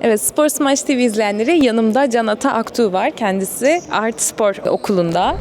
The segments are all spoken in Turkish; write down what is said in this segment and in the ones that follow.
Evet Spor Smash TV izleyenleri yanımda Can Ata Aktuğ var. Kendisi Art Spor okulunda.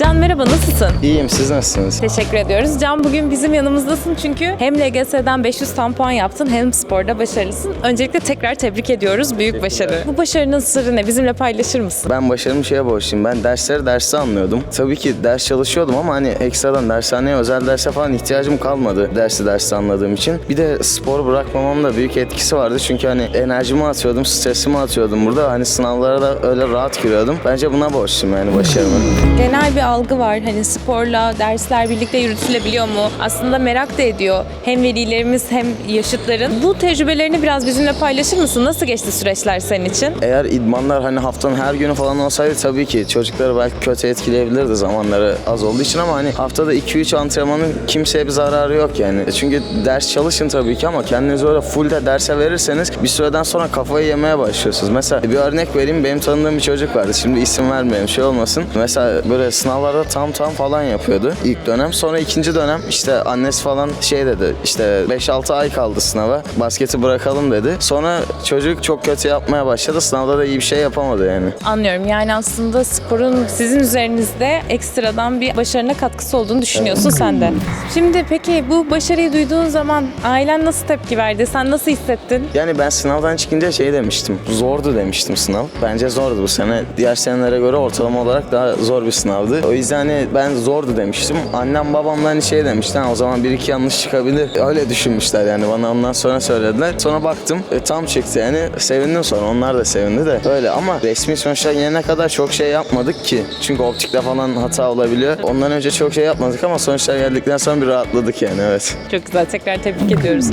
Can merhaba nasılsın? İyiyim siz nasılsınız? Teşekkür ediyoruz. Can bugün bizim yanımızdasın çünkü hem LGS'den 500 tam puan yaptın hem sporda başarılısın. Öncelikle tekrar tebrik ediyoruz. Büyük başarı. Bu başarının sırrı ne? Bizimle paylaşır mısın? Ben başarımı şeye borçluyum. Ben dersleri derste anlıyordum. Tabii ki ders çalışıyordum ama hani ekstradan dershaneye, özel derse falan ihtiyacım kalmadı. Dersi derste anladığım için. Bir de spor bırakmamam da büyük etkisi vardı. Çünkü hani enerjimi atıyordum, stresimi atıyordum burada. Hani sınavlara da öyle rahat giriyordum. Bence buna borçluyum yani başarımı. Genel bir algı var. Hani sporla dersler birlikte yürütülebiliyor mu? Aslında merak da ediyor. Hem velilerimiz hem yaşıtların. Bu tecrübelerini biraz bizimle paylaşır mısın? Nasıl geçti süreçler senin için? Eğer idmanlar hani haftanın her günü falan olsaydı tabii ki çocukları belki kötü etkileyebilirdi zamanları az olduğu için ama hani haftada 2-3 antrenmanın kimseye bir zararı yok yani. E Çünkü ders çalışın tabii ki ama kendinizi öyle full de derse verirseniz bir süreden sonra kafayı yemeye başlıyorsunuz. Mesela bir örnek vereyim benim tanıdığım bir çocuk vardı. Şimdi isim vermeyeyim şey olmasın. Mesela böyle sınavlarda tam tam falan yapıyordu ilk dönem. Sonra ikinci dönem işte annesi falan şey dedi işte 5-6 ay kaldı sınava. Basketi bırakalım dedi. Sonra çocuk çok kötü yapmaya başladı. Sınavda da iyi bir şey yapamadı yani. Anlıyorum. Yani aslında sporun sizin üzerinizde ekstradan bir başarına katkısı olduğunu düşünüyorsun sen de. Şimdi peki bu başarıyı duyduğun zaman ailen nasıl tepki verdi? Sen nasıl hissettin? Yani ben sınavdan çıkınca şey demiştim. Zordu demiştim sınav. Bence zordu bu sene. Diğer senelere göre ortalama olarak daha zor bir sınavdı. O yüzden hani ben zordu demiştim. Annem babam da hani şey demişti. "Ha, o zaman bir iki yanlış çıkabilir. Öyle düşünmüşler yani bana ondan sonra söylediler. Sonra baktım e, tam çıktı yani. Sevindim sonra. Onlar da sevindi de. Öyle ama resmi sonuçlar gelene kadar çok şey yapmadık ki. Çünkü optikte falan hata olabiliyor. Ondan önce çok şey yapmadık ama sonuçlar geldikten sonra bir rahatladık yani evet. Çok güzel. Tekrar tebrik ediyoruz.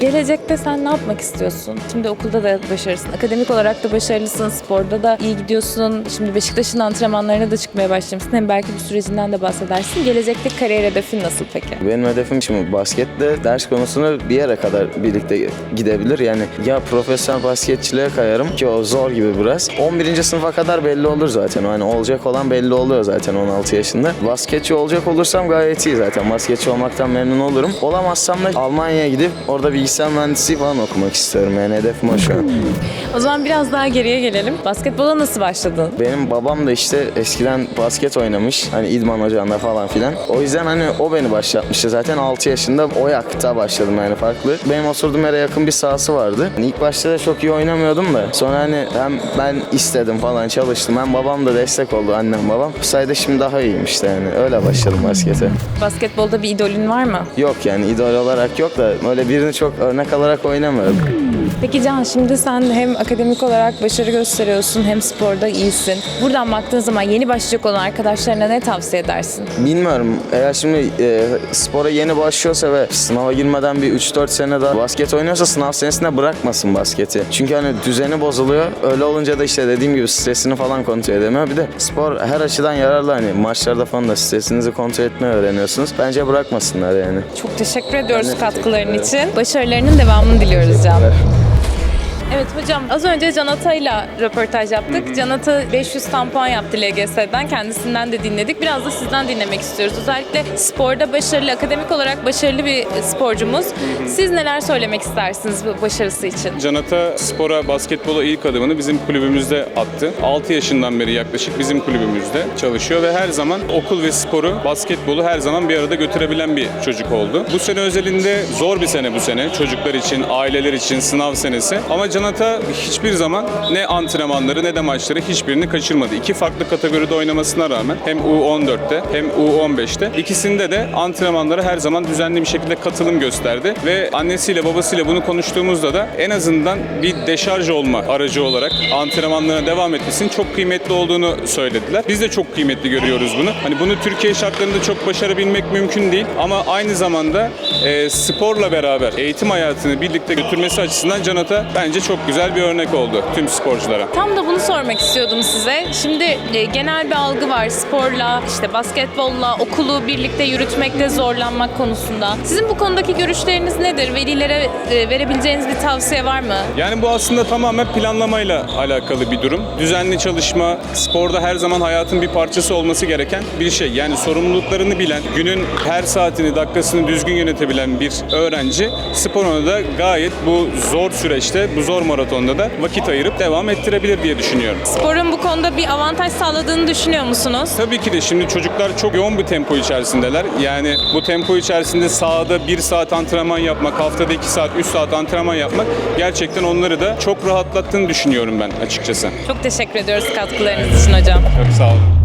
Gelecekte sen ne yapmak istiyorsun? Şimdi okulda da başarılısın. Akademik olarak da başarılısın. Sporda da iyi gidiyorsun. Şimdi Beşiktaş'ın antrenmanlarına da çıkmaya başlamışsın. Hem belki bu sürecinden de bahsedersin. Gelecekte kariyer hedefin nasıl peki? Benim hedefim şimdi basketle ders konusunu bir yere kadar birlikte gidebilir. Yani ya profesyonel basketçiliğe kayarım ki o zor gibi biraz. 11. sınıfa kadar belli olur zaten. Yani olacak olan belli oluyor zaten 16 yaşında. Basketçi olacak olursam gayet iyi zaten. Basketçi olmaktan memnun olurum. Olamazsam da Almanya'ya gidip orada bilgisayar mühendisliği falan okumak istiyorum. Yani hedefim o şu an. O zaman biraz daha geriye gelelim. Basketbola nasıl başladın? Benim babam da işte eskiden basket oynamış. Hani idman ocağında falan filan. O yüzden hani o beni başlatmıştı. Zaten 6 yaşında Oyak'ta başladım yani farklı. Benim oturduğum yere yakın bir sahası vardı. Hani ilk başta da çok iyi oynamıyordum da. Sonra hani hem ben istedim falan çalıştım. Hem babam da destek oldu annem babam. Bu sayede şimdi daha iyiyim işte yani. Öyle başladım baskete. Basketbolda bir idolün var mı? Yok yani idol olarak yok da öyle birini çok örnek alarak oynamıyorum. Peki Can şimdi sen hem akademik olarak başarı gösteriyorsun hem sporda iyisin. Buradan baktığın zaman yeni başlayacak olan arkadaşlarına ne tavsiye edersin? Bilmiyorum. Eğer şimdi e, spora yeni başlıyorsa ve sınava girmeden bir 3-4 sene daha basket oynuyorsa sınav senesinde bırakmasın basketi. Çünkü hani düzeni bozuluyor. Öyle olunca da işte dediğim gibi stresini falan kontrol edemiyor. Bir de spor her açıdan yararlı hani maçlarda falan da stresinizi kontrol etmeyi öğreniyorsunuz. Bence bırakmasınlar yani. Çok teşekkür ediyoruz katkıların için. Başarılarının devamını diliyoruz Can. Evet hocam az önce Can Ata'yla röportaj yaptık. Can Ata 500 tam puan yaptı LGS'den. Kendisinden de dinledik. Biraz da sizden dinlemek istiyoruz. Özellikle sporda başarılı, akademik olarak başarılı bir sporcumuz. Siz neler söylemek istersiniz bu başarısı için? Canata spora, basketbola ilk adımını bizim kulübümüzde attı. 6 yaşından beri yaklaşık bizim kulübümüzde çalışıyor ve her zaman okul ve sporu, basketbolu her zaman bir arada götürebilen bir çocuk oldu. Bu sene özelinde zor bir sene bu sene. Çocuklar için, aileler için sınav senesi. Ama Canata hiçbir zaman ne antrenmanları ne de maçları hiçbirini kaçırmadı. İki farklı kategoride oynamasına rağmen hem U14'te hem U15'te ikisinde de antrenmanlara her zaman düzenli bir şekilde katılım gösterdi ve annesiyle babasıyla bunu konuştuğumuzda da en azından bir deşarj olma aracı olarak antrenmanlarına devam etmesinin çok kıymetli olduğunu söylediler. Biz de çok kıymetli görüyoruz bunu. Hani bunu Türkiye şartlarında çok başarabilmek mümkün değil ama aynı zamanda e, sporla beraber eğitim hayatını birlikte götürmesi açısından Canata bence çok çok güzel bir örnek oldu tüm sporculara. Tam da bunu sormak istiyordum size. Şimdi e, genel bir algı var sporla, işte basketbolla, okulu birlikte yürütmekte zorlanmak konusunda. Sizin bu konudaki görüşleriniz nedir? Velilere e, verebileceğiniz bir tavsiye var mı? Yani bu aslında tamamen planlamayla alakalı bir durum. Düzenli çalışma, sporda her zaman hayatın bir parçası olması gereken bir şey. Yani sorumluluklarını bilen, günün her saatini, dakikasını düzgün yönetebilen bir öğrenci sporuna da gayet bu zor süreçte, bu zor maratonda da vakit ayırıp devam ettirebilir diye düşünüyorum. Sporun bu konuda bir avantaj sağladığını düşünüyor musunuz? Tabii ki de şimdi çocuklar çok yoğun bir tempo içerisindeler. Yani bu tempo içerisinde sahada bir saat antrenman yapmak, haftada iki saat, üç saat antrenman yapmak gerçekten onları da çok rahatlattığını düşünüyorum ben açıkçası. Çok teşekkür ediyoruz katkılarınız için hocam. Çok sağ olun.